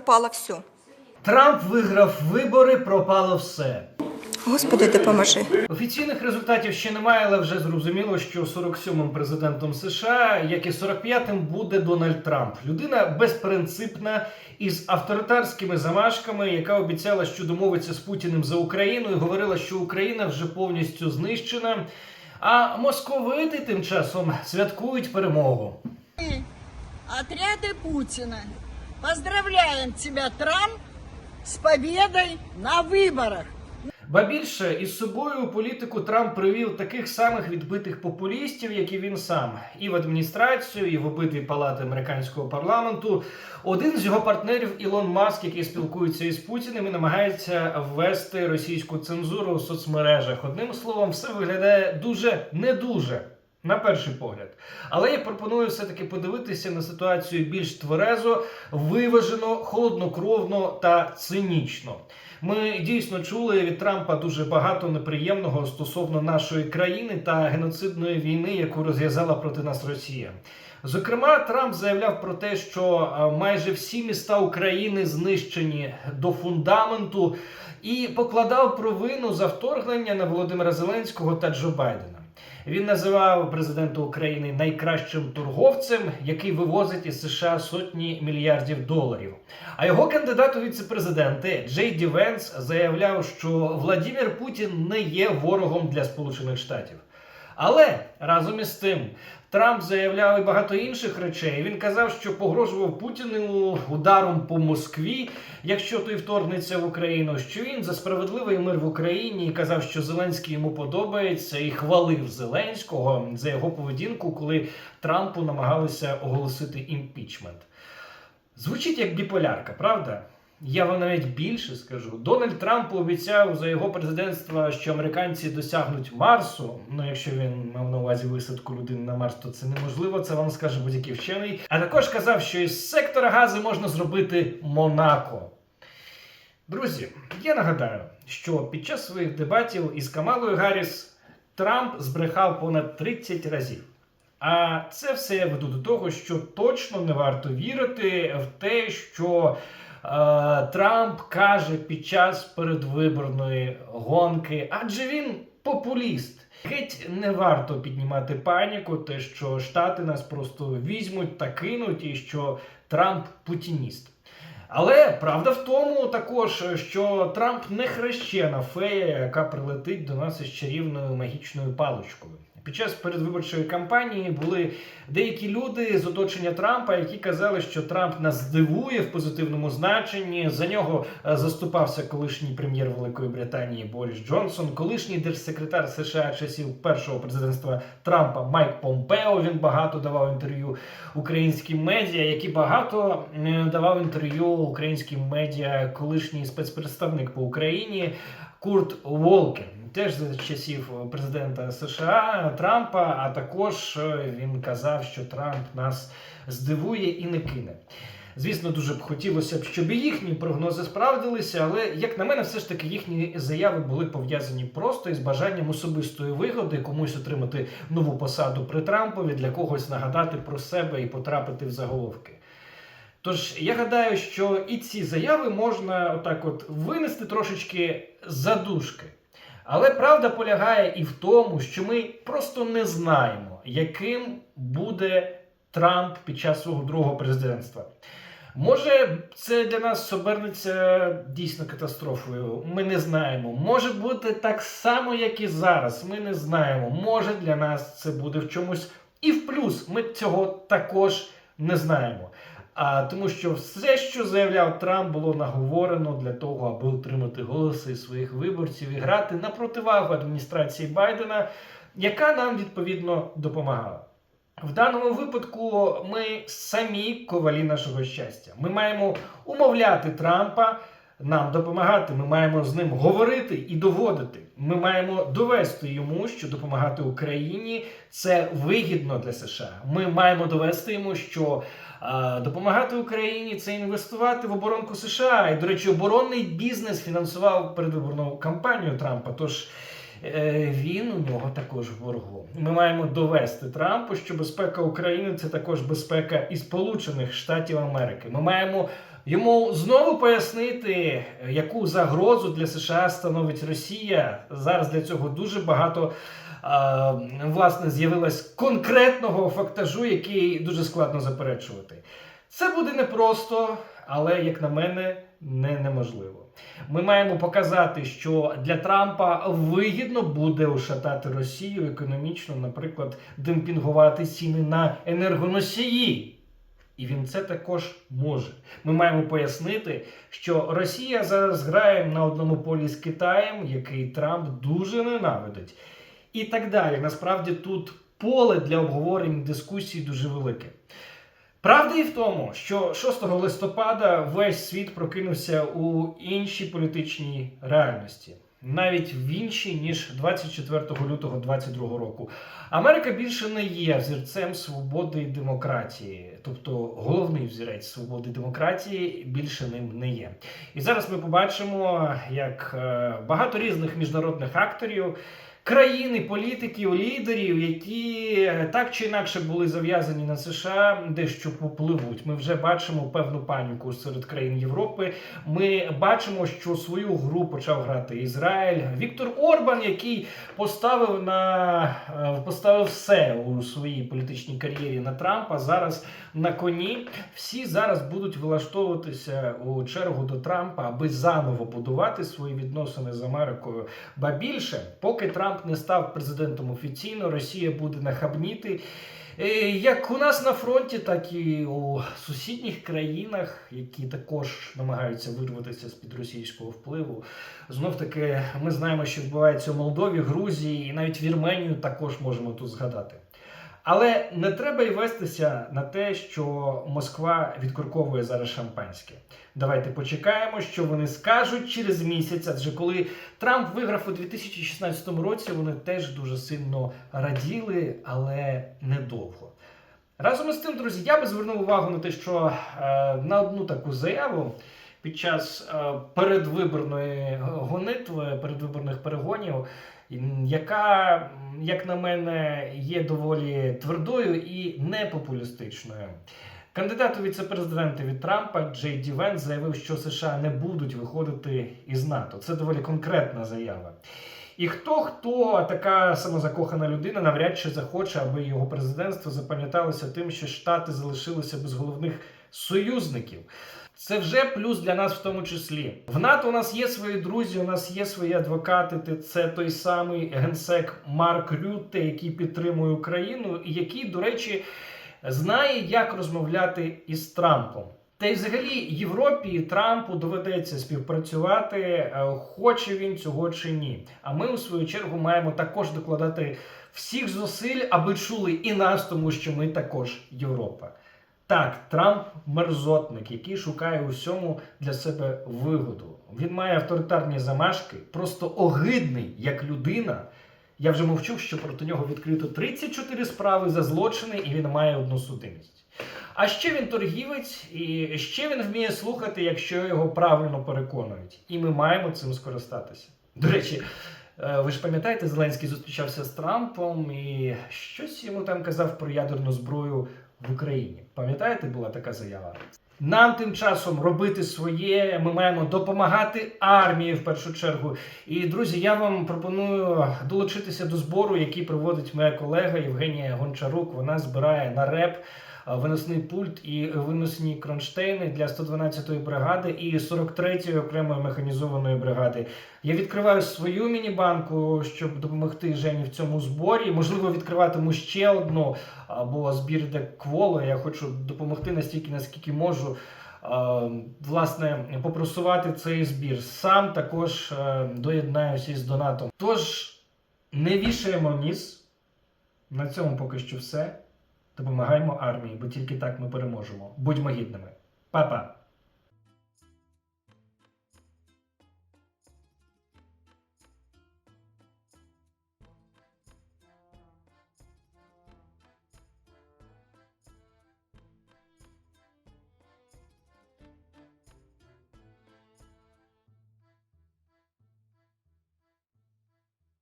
пропало все. Трамп виграв вибори, пропало все. Господи, допоможи. Офіційних результатів ще немає, але вже зрозуміло, що 47-м президентом США, як і 45-м, буде Дональд Трамп. Людина безпринципна із авторитарськими замашками, яка обіцяла, що домовиться з Путіним за Україну, і говорила, що Україна вже повністю знищена. А московити тим часом святкують перемогу. Отряды Путина. Поздравляем тебя, Трамп, с победой на выборах. Ба більше із собою у політику Трамп привів таких самих відбитих популістів, як і він сам, і в адміністрацію, і в обидві палати американського парламенту. Один з його партнерів Ілон Маск, який спілкується із Путіним і намагається ввести російську цензуру у соцмережах. Одним словом, все виглядає дуже не дуже. На перший погляд, але я пропоную все-таки подивитися на ситуацію більш тверезо, виважено, холоднокровно та цинічно. Ми дійсно чули від Трампа дуже багато неприємного стосовно нашої країни та геноцидної війни, яку розв'язала проти нас Росія. Зокрема, Трамп заявляв про те, що майже всі міста України знищені до фундаменту, і покладав провину за вторгнення на Володимира Зеленського та Джо Байдена. Він називав президента України найкращим торговцем, який вивозить із США сотні мільярдів доларів. А його кандидат у віце-президенти Джей Ді Венс заявляв, що Владімір Путін не є ворогом для Сполучених Штатів. Але разом із тим Трамп заявляв і багато інших речей. Він казав, що погрожував Путіну ударом по Москві, якщо той вторгнеться в Україну. Що він за справедливий мир в Україні і казав, що Зеленський йому подобається, і хвалив Зеленського за його поведінку, коли Трампу намагалися оголосити імпічмент. Звучить як біполярка, правда? Я вам навіть більше скажу. Дональд Трамп обіцяв за його президентства, що американці досягнуть Марсу. Ну, якщо він мав на увазі висадку людини на Марс, то це неможливо. Це вам скаже будь-який вчений. А також казав, що із сектора газу можна зробити Монако. Друзі, я нагадаю, що під час своїх дебатів із Камалою Гарріс Трамп збрехав понад 30 разів. А це все я веду до того, що точно не варто вірити в те, що Трамп каже під час передвиборної гонки, адже він популіст. Геть не варто піднімати паніку, те, що Штати нас просто візьмуть та кинуть, і що Трамп путініст. Але правда в тому також, що Трамп не хрещена фея, яка прилетить до нас із чарівною магічною паличкою. Під час передвиборчої кампанії були деякі люди з оточення Трампа, які казали, що Трамп нас здивує в позитивному значенні. За нього е, заступався колишній прем'єр Великої Британії Борис Джонсон, колишній держсекретар США часів першого президентства Трампа Майк Помпео. Він багато давав інтерв'ю українським медіа, які багато давав інтерв'ю українським медіа, колишній спецпредставник по Україні Курт Волкен. Теж за часів президента США Трампа, а також е, він казав, що Трамп нас здивує і не кине. Звісно, дуже б хотілося б, щоб їхні прогнози справдилися, але як на мене, все ж таки їхні заяви були пов'язані просто із бажанням особистої вигоди, комусь отримати нову посаду при Трампові, для когось нагадати про себе і потрапити в заголовки. Тож я гадаю, що і ці заяви можна отак от винести трошечки задушки. Але правда полягає і в тому, що ми просто не знаємо, яким буде Трамп під час свого другого президентства. Може, це для нас обернеться дійсно катастрофою. Ми не знаємо. Може бути так само, як і зараз. Ми не знаємо. Може для нас це буде в чомусь і в плюс. Ми цього також не знаємо. А тому, що все, що заявляв Трамп, було наговорено для того, аби отримати голоси своїх виборців і грати на противагу адміністрації Байдена, яка нам відповідно допомагала. В даному випадку ми самі ковалі нашого щастя. Ми маємо умовляти Трампа нам допомагати. Ми маємо з ним говорити і доводити. Ми маємо довести йому, що допомагати Україні це вигідно для США. Ми маємо довести йому, що а, допомагати Україні це інвестувати в оборонку США. І, до речі, оборонний бізнес фінансував передвиборну кампанію Трампа. Тож е, він у нього також в боргу. Ми маємо довести Трампу, що безпека України це також безпека і Сполучених Штатів Америки. Ми маємо Йому знову пояснити, яку загрозу для США становить Росія. Зараз для цього дуже багато власне з'явилось конкретного фактажу, який дуже складно заперечувати. Це буде непросто, але, як на мене, не неможливо. Ми маємо показати, що для Трампа вигідно буде ушатати Росію економічно, наприклад, демпінгувати ціни на енергоносії. І він це також може. Ми маємо пояснити, що Росія зараз грає на одному полі з Китаєм, який Трамп дуже ненавидить. І так далі. Насправді тут поле для обговорень дискусій дуже велике. Правда і в тому, що 6 листопада весь світ прокинувся у іншій політичній реальності, навіть в іншій, ніж 24 лютого 2022 року. Америка більше не є взірцем свободи і демократії, тобто головний взірець свободи і демократії більше ним не є. І зараз ми побачимо, як е, багато різних міжнародних акторів. Країни, політиків, лідерів, які е, так чи інакше були зав'язані на США, дещо попливуть. Ми вже бачимо певну паніку серед країн Європи. Ми бачимо, що свою гру почав грати Ізраїль. Віктор Орбан, який поставив на е, поставив все у своїй політичній кар'єрі на Трампа. Зараз на коні. Всі зараз будуть влаштовуватися у чергу до Трампа, аби заново будувати свої відносини з Америкою. Ба більше, поки Трамп не став президентом офіційно, Росія буде нахабніти. Е, Як у нас на фронті, так і у сусідніх країнах, які також намагаються вирватися з під російського впливу. Знов таки, ми знаємо, що відбувається у Молдові, Грузії і навіть Вірменію також можемо тут згадати. Але не треба й вестися на те, що Москва відкурковує зараз шампанське. Давайте почекаємо, що вони скажуть через місяць. Адже коли Трамп виграв у 2016 році, вони теж дуже сильно раділи, але недовго. Разом із тим, друзі, я би звернув увагу на те, що е, на одну таку заяву під час е, передвиборної гонитви, передвиборних перегонів, яка, як на мене, є доволі твердою і непопулістичною. Кандидат у віце-президенти від Трампа Джей Ді Вен заявив, що США не будуть виходити із НАТО. Це доволі конкретна заява. І хто хто така самозакохана людина навряд чи захоче, аби його президентство запам'яталося тим, що Штати залишилися без головних союзників. Це вже плюс для нас в тому числі. В НАТО у нас є свої друзі, у нас є свої адвокати. Це той самий генсек Марк Рютте, який підтримує Україну, і який, до речі, знає, як розмовляти із Трампом. Та й взагалі Європі Трампу доведеться співпрацювати, е, хоче він цього чи ні. А ми, у свою чергу, маємо також докладати всіх зусиль, аби чули і нас, тому що ми також Європа. Так, Трамп мерзотник, який шукає усьому для себе вигоду. Він має авторитарні замашки, просто огидний як людина. Я вже мовчу, що проти нього відкрито 34 справи за злочини, і він має одну судимість. А ще він торгівець, і ще він вміє слухати, якщо його правильно переконують. І ми маємо цим скористатися. До речі, е, ви ж пам'ятаєте, Зеленський зустрічався з Трампом і щось йому там казав про ядерну зброю в Україні. Пам'ятаєте, була така заява? Нам тим часом робити своє. Ми маємо допомагати армії в першу чергу. І друзі, я вам пропоную долучитися до збору, який проводить моя колега Євгенія Гончарук. Вона збирає на реп виносний пульт і виносні кронштейни для 112-ї бригади і 43-ї окремої механізованої бригади. Я відкриваю свою міні-банку, щоб допомогти Жені в цьому зборі. Можливо, відкриватиму ще одну, або збір де кволо. Я хочу допомогти настільки, наскільки можу. Власне, попросувати цей збір. Сам також е, доєднаюся із донатом. Тож не вішаємо ніс. На цьому поки що все. Допомагаємо армії, бо тільки так ми переможемо. Будьмо гідними. Па-па!